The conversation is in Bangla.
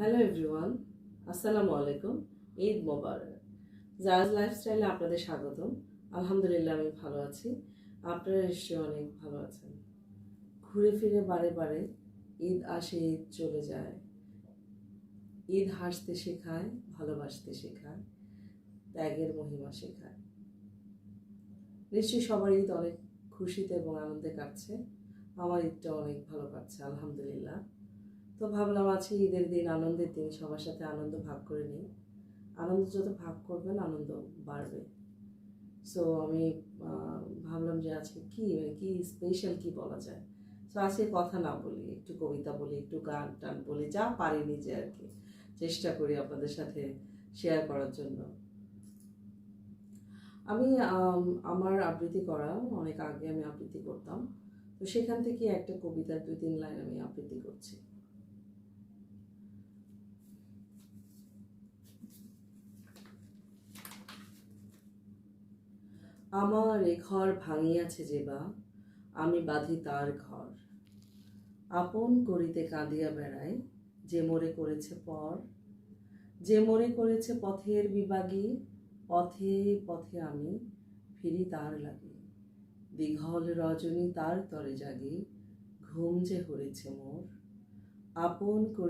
হ্যালো এভরিওয়ান আসসালামু আলাইকুম ঈদ মোবারক জাজ লাইফস্টাইলে আপনাদের স্বাগতম। আলহামদুলিল্লাহ, আমি ভালো আছি। আপনারা নিশ্চয়ই অনেক ভালো আছেন। ঘুরে ফিরে বারে বারে ঈদ আসে, ঈদ চলে যায়। ঈদ হাসতে শেখায়, ভালোবাসতে শেখায়, ত্যাগের মহিমা শেখায়। নিশ্চয়ই সবার ঈদ অনেক খুশিতে এবং আনন্দে কাটছে। আমার ঈদটা অনেক ভালো কাটছে, আলহামদুলিল্লাহ। তো ভাবলাম আজকে ঈদের দিন, আনন্দের দিন, সবার সাথে আনন্দ ভাগ করে নিই। আনন্দ যত ভাগ করবেন, আনন্দ বাড়বে। সো আমি ভাবলাম যে আজকে কি মানে কি স্পেশাল কি বলা যায়? সো আজকে কথা না বলি, একটু কবিতা বলি, একটু গান টান বলি, যা পারি নিজে আর কি, চেষ্টা করি আপনাদের সাথে শেয়ার করার জন্য। আমি আমার আবৃত্তি করা, অনেক আগে আমি আবৃত্তি করতাম। তো সেখান থেকে একটা কবিতার দুই তিন লাইন আমি আবৃত্তি করছি। আমার এ ঘর ভাঙিয়াছে যে বা, আমি বাঁধি তার ঘর। আপন করিতে কাঁদিয়া বেড়াই যে মোরে করেছে পর। যে মোরে করেছে পথের বিভাগী, পথে পথে আমি ফিরি তার লাগে। দীঘল রজনী তার তরে জাগি, ঘুম যে হরেছে মোর। আপন